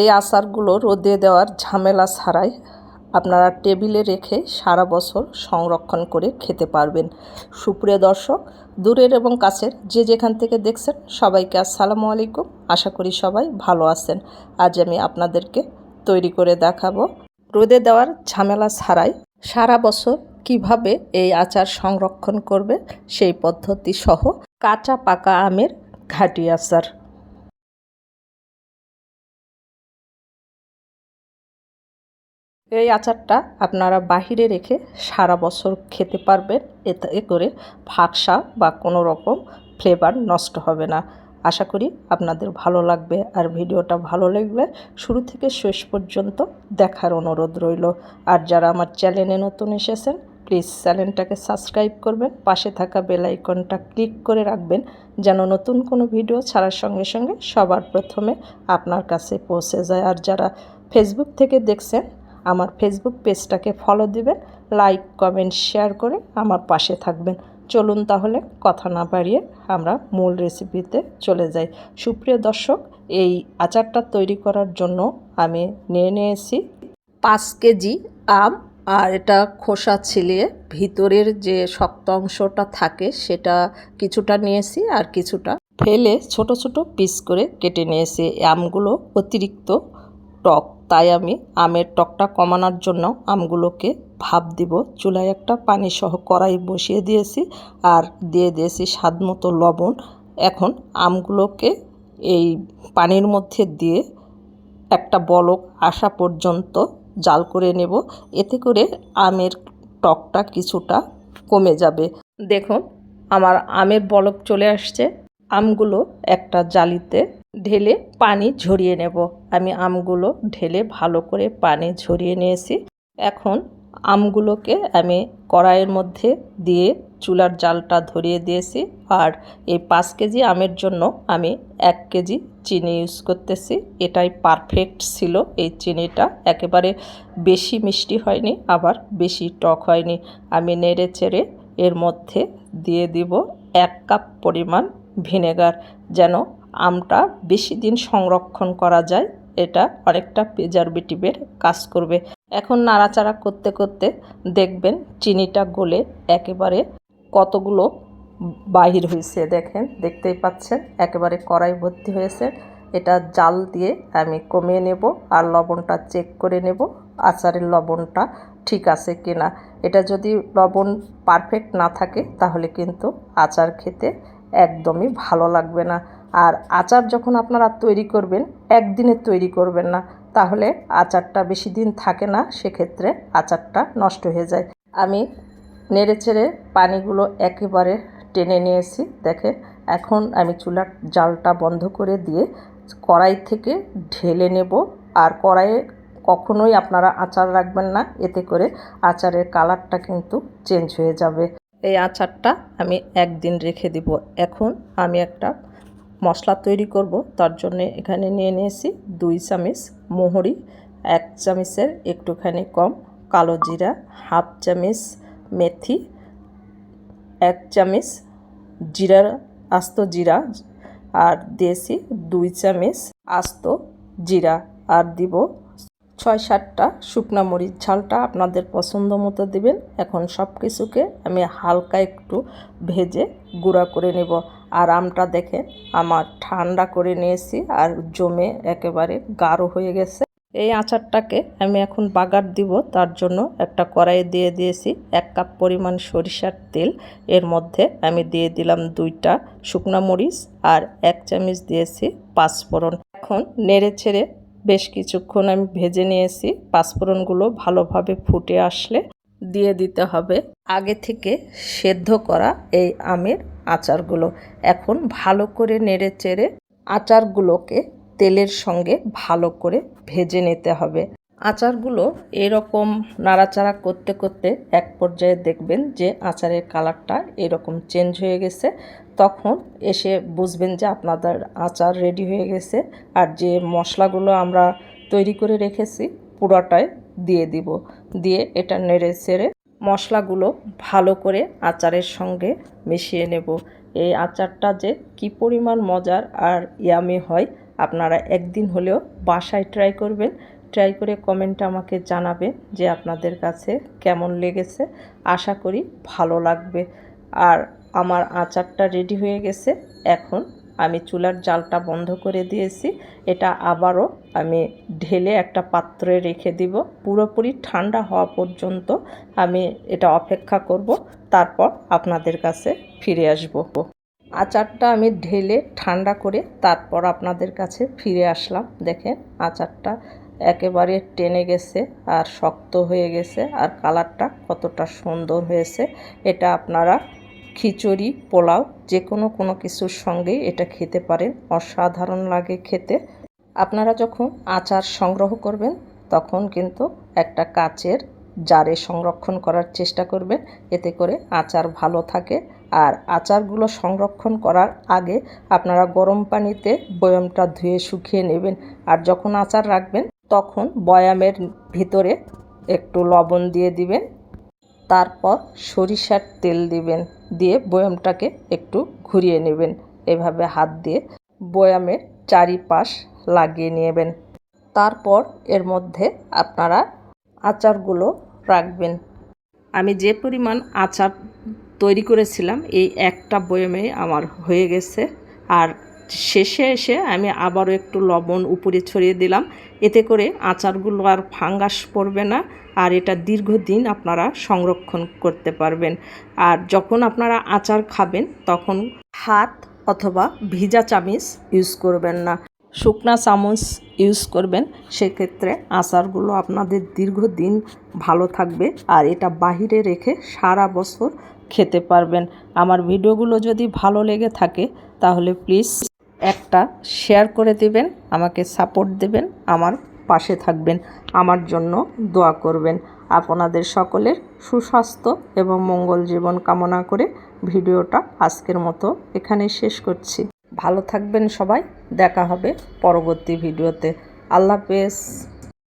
এই আচারগুলো রোদে দেওয়ার ঝামেলা ছাড়াই আপনারা টেবিলে রেখে সারা বছর সংরক্ষণ করে খেতে পারবেন। সুপ্রিয় দর্শক, দূরের এবং কাছের যে যেখান থেকে দেখছেন সবাইকে আসসালামু আলাইকুম। আশা করি সবাই ভালো আছেন। আজ আমি আপনাদেরকে তৈরি করে দেখাবো রোদে দেওয়ার ঝামেলা ছাড়াই সারা বছর কীভাবে এই আচার সংরক্ষণ করবে সেই পদ্ধতি সহ কাঁচা পাকা আমের ঘাটি আচার। এই আচারটা আপনারা বাহিরে রেখে সারা বছর খেতে পারবেন। এতে করে ফাঁকসা বা কোনো রকম ফ্লেভার নষ্ট হবে না। আশা করি আপনাদের ভালো লাগবে আর ভিডিওটা ভালো লাগবে শুরু থেকে শেষ পর্যন্ত দেখার অনুরোধ রইল। আর যারা আমার চ্যানেলে নতুন এসেছেন প্লিজ চ্যানেলটাকে সাবস্ক্রাইব করবেন, পাশে থাকা বেল আইকনটা ক্লিক করে রাখবেন, যেন নতুন কোনো ভিডিও ছাড়ার সঙ্গে সঙ্গে সবার প্রথমে আপনার কাছে পৌঁছে যায়। আর যারা ফেসবুক থেকে দেখছেন আমার ফেসবুক পেজটাকে ফলো দিবেন লাইক কমেন্ট শেয়ার করে আমার পাশে থাকবেন। চলুন তাহলে কথা না বাড়িয়ে আমরা মূল রেসিপিতে চলে যাই। সুপ্রিয় দর্শক, এই আচারটা তৈরি করার জন্য আমি নিয়ে নিয়েছি পাঁচ কেজি আম, আর এটা খোসা ছিলিয়ে ভিতরের যে শক্ত অংশটা থাকে সেটা কিছুটা নিয়েছি আর কিছুটা ফেলে ছোট ছোট পিস করে কেটে নিয়েছি। আমগুলো অতিরিক্ত টক তাই আমি আমের টকটা কমানোর জন্য আমগুলোকে ভাপ দিব। চুলায় একটা পানি সহ কড়াই বসিয়ে দিয়েছি আর দিয়ে দিয়েছি স্বাদ মতো লবণ। এখন আমগুলোকে এই পানির মধ্যে দিয়ে একটা বলক আসা পর্যন্ত জাল করে নেব। এতে করে আমের টকটা কিছুটা কমে যাবে। দেখুন, আমার আমের বলক চলে আসছে। আমগুলো একটা জালিতে ঢেলে পানি ঝরিয়ে নেব। আমি আমগুলো ঢেলে ভালো করে পানি ঝরিয়ে নিয়েছি। এখন আমগুলোকে আমি কড়াইয়ের মধ্যে দিয়ে চুলার জালটা ধরিয়ে দিয়েছি। আর এই পাঁচ কেজি আমের জন্য আমি এক কেজি চিনি ইউজ করতেছি। এটাই পারফেক্ট ছিল। এই চিনিটা একেবারে বেশি মিষ্টি হয়নি, আবার বেশি টক হয়নি। আমি নেড়ে চেড়ে এর মধ্যে দিয়ে দিব এক কাপ পরিমাণ ভিনেগার, যেন আমটা বেশি দিন সংরক্ষণ করা যায়, এটা অনেকটা প্রিজারভেটিভের কাজ করবে। এখন নাড়াচাড়া করতে করতে দেখবেন চিনিটা গলে একেবারে কতগুলো বাহির হয়েছে, দেখেন, দেখতেই পাচ্ছেন, একেবারে কড়াই ভর্তি হয়েছে। এটা জাল দিয়ে আমি কমিয়ে নেব আর লবণটা চেক করে নেব, আচারের লবণটা ঠিক আছে কিনা। এটা যদি লবণ পারফেক্ট না থাকে, তাহলে কিন্তু আচার খেতে একদমই ভালো লাগবে না। আর আচার যখন আপনারা তৈরি করবেন, একদিনে তৈরি করবেন না, তাহলে আচারটা বেশি দিন থাকে না, সেক্ষেত্রে আচারটা নষ্ট হয়ে যায়। আমি নেড়ে চেড়ে পানিগুলো একেবারে টেনে নিয়েছি, দেখে এখন আমি চুলার জালটা বন্ধ করে দিয়ে কড়াই থেকে ঢেলে নেব। আর কড়াইয়ে কখনোই আপনারা আচার রাখবেন না, এতে করে আচারের কালারটা কিন্তু চেঞ্জ হয়ে যাবে। এই আচারটা আমি একদিন রেখে দিব। এখন আমি একটা মশলা তৈরি করব, তার জন্য এখানে নিয়ে নিয়েছি দুই চামচ মোহরি, এক চামচের একটুখানি কম কালো জিরা, হাফ চামচ মেথি, এক চামচ জিরা আস্ত জিরা আর দিয়েছি দুই চামচ আস্ত জিরা। আর দিব ছয় সাতটা শুকনো মরিচ ঝালটা আপনাদের পছন্দ মতো দেবেন। এখন সব কিছুকে আমি হালকা একটু ভেজে গুঁড়া করে নেব। আর আমটা দেখে আমার ঠান্ডা করে নিয়েছি আর জমে একেবারে গাঢ় হয়ে গেছে। এই আচারটাকে আমি এখন বাগার দিব, তার জন্য একটা কড়াইয়ে দিয়ে দিয়েছি এক কাপ পরিমাণ সরিষার তেল। এর মধ্যে আমি দিয়ে দিলাম দুইটা শুকনো মরিচ আর এক চামচ দিয়েছি পাঁচফোড়ন। এখন নেড়ে ছেড়ে বেশ কিছুক্ষণ আমি ভেজে নিয়েছি। পাঁচফোড়নগুলো ভালোভাবে ফুটে আসলে দিয়ে দিতে হবে। আগে থেকে সেদ্ধ করা এই আমের আচারগুলো। এখন ভালো করে নেড়ে চেড়ে আচারগুলোকে তেলের সঙ্গে ভালো করে ভেজে নিতে হবে। আচারগুলো এরকম নাড়াচাড়া করতে করতে এক পর্যায়ে দেখবেন যে আচারের কালারটা এরকম চেঞ্জ হয়ে গেছে। তখন এসে বুঝবেন যে আপনাদের আচার রেডি হয়ে গেছে। আর যে মশলাগুলো আমরা তৈরি করে রেখেছি পুরোটাই দিয়ে দিব। দিয়ে এটা নেড়ে ছেড়ে মশলাগুলো ভালো করে আচারের সঙ্গে মিশিয়ে নেব। এই আচারটা যে কি পরিমাণ মজার আর ইয়ামি হয়, আপনারা একদিন হলেও বাসায় ট্রাই করবেন। ট্রাই করে কমেন্টে আমাকে জানাবেন যে আপনাদের কাছে কেমন লেগেছে। আশা করি ভালো লাগবে। আর আমার আচারটা রেডি হয়ে গেছে। এখন আমি চুলার জালটা বন্ধ করে দিয়েছি। এটা আবারও আমি ঢেলে একটা পাত্রে রেখে দিব। পুরোপুরি ঠান্ডা হওয়া পর্যন্ত আমি এটা অপেক্ষা করব। তারপর আপনাদের কাছে ফিরে আসব। আচারটা আমি ঢেলে ঠান্ডা করে তারপর আপনাদের কাছে ফিরে আসলাম। দেখেন আচারটা একেবারে টেনে গেছে আর শক্ত হয়ে গেছে আর কালারটা কতটা সুন্দর হয়েছে। এটা আপনারা খিচুড়ি, পোলাও যে কোনো কোনো কিছুর সঙ্গেই এটা খেতে পারেন। অসাধারণ লাগে খেতে। আপনারা যখন আচার সংগ্রহ করবেন, তখন কিন্তু একটা কাচের জারে সংরক্ষণ করার চেষ্টা করবেন। এতে করে আচার ভালো থাকে। আর আচারগুলো সংরক্ষণ করার আগে আপনারা গরম পানিতে বয়মটা ধুয়ে শুকিয়ে নেবেন। আর যখন আচার রাখবেন, তখন বয়ামের ভিতরে একটু লবণ দিয়ে দিবেন। তারপর সরিষার তেল দিবেন, দিয়ে বয়ামটাকে একটু ঘুরিয়ে নেবেন। এভাবে হাত দিয়ে বয়ামের চারিপাশ লাগিয়ে নেবেন। তারপর এর মধ্যে আপনারা আচারগুলো রাখবেন। আমি যে পরিমাণ আচার তৈরি করেছিলাম, এই একটা বয়ামে আমার হয়ে গেছে। আর শেষে এসে আমি আবারও একটু লবণ উপরে ছড়িয়ে দিলাম। এতে করে আচারগুলো আর ফাঙ্গাস পড়বে না আর এটা দীর্ঘদিন আপনারা সংরক্ষণ করতে পারবেন। আর যখন আপনারা আচার খাবেন তখন হাত অথবা ভিজা চামিচ ইউজ করবেন না। শুকনা চামচ ইউজ করবেন। সেক্ষেত্রে আচারগুলো আপনাদের দীর্ঘদিন ভালো থাকবে আর এটা বাহিরে রেখে সারা বছর খেতে পারবেন। আমার ভিডিওগুলো যদি ভালো লেগে থাকে তাহলে প্লিজ একটা শেয়ার করে দিবেন, আমাকে সাপোর্ট দেবেন, আমার পাশে থাকবেন, আমার জন্য দোয়া করবেন। আপনাদের সকলের সুস্বাস্থ্য এবং মঙ্গল জীবন কামনা করে ভিডিওটা আজকের মতো এখানেই শেষ করছি। ভালো থাকবেন সবাই, দেখা হবে পরবর্তী ভিডিওতে। আল্লাহ হাফেজ।